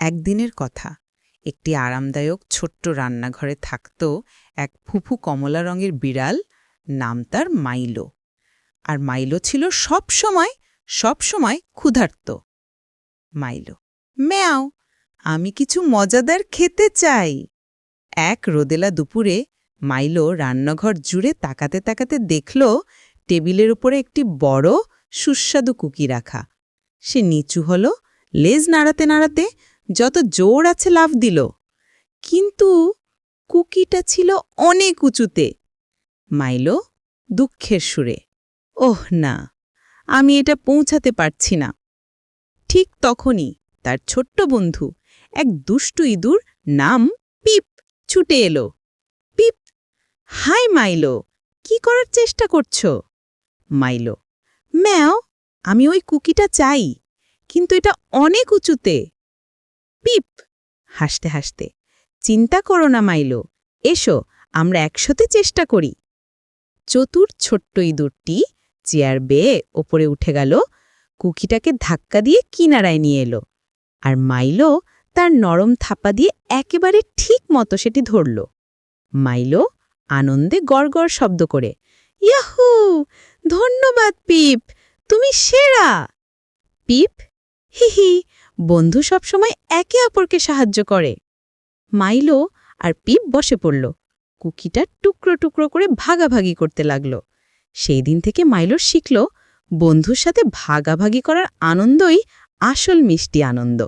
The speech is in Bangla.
একদিনের কথা। একটি আরামদায়ক ছোট্ট রান্নাঘরে থাকত এক ফুফু কমলা রঙের বিড়াল, নাম তার মাইলো। আর মাইলো ছিল সব সময় সব সময় ক্ষুধার্ত। মাইলো, ম্যাও, আমি কিছু মজাদার খেতে চাই। এক রোদেলা দুপুরে মাইলো রান্নাঘর জুড়ে তাকাতে তাকাতে দেখল টেবিলের উপরে একটি বড় সুস্বাদু কুকি রাখা। সে নিচু হল, লেজ নাড়াতে নাড়াতে যত জোর আছে লাফ দিল। কিন্তু কুকিটা ছিল অনেক উঁচুতে। মাইলো দুঃখের সুরে, ওহ না, আমি এটা পৌঁছাতে পারছি না। ঠিক তখনই তার ছোট্ট বন্ধু, এক দুষ্টু ইঁদুর নাম পিপ, ছুটে এলো। পিপ, হাই মাইলো, কি করার চেষ্টা করছ? মাইলো, ম্যাও, আমি ওই কুকিটা চাই, কিন্তু এটা অনেক উঁচুতে। পিপ, হাসতে হাসতে। চিন্তা করো না, মাইলো। এসো, আমরা একসাথে চেষ্টা করি। চতুর ছোট্ট ইঁদুরটি চেয়ার বেয়ে ওপরে উঠে গেল। কুকিটাকে ধাক্কা দিয়ে কিনারায় নিয়ে এলো। আর মাইলো তার নরম থাপা দিয়ে একেবারে ঠিক মতো সেটি ধরল। মাইলো আনন্দে গড়গড় শব্দ করে, ইয়াহু! ধন্যবাদ, পিপ! তুমি সেরা! পিপ হিহি, বন্ধু সবসময় একে অপরকে সাহায্য করে। মাইলো আর পিপ বসে পড়ল। কুকিটা টুকরো টুকরো করে ভাগাভাগি করতে লাগল। সেই দিন থেকে মাইলো শিখল, বন্ধুর সাথে ভাগাভাগি করার আনন্দই আসল মিষ্টি আনন্দ।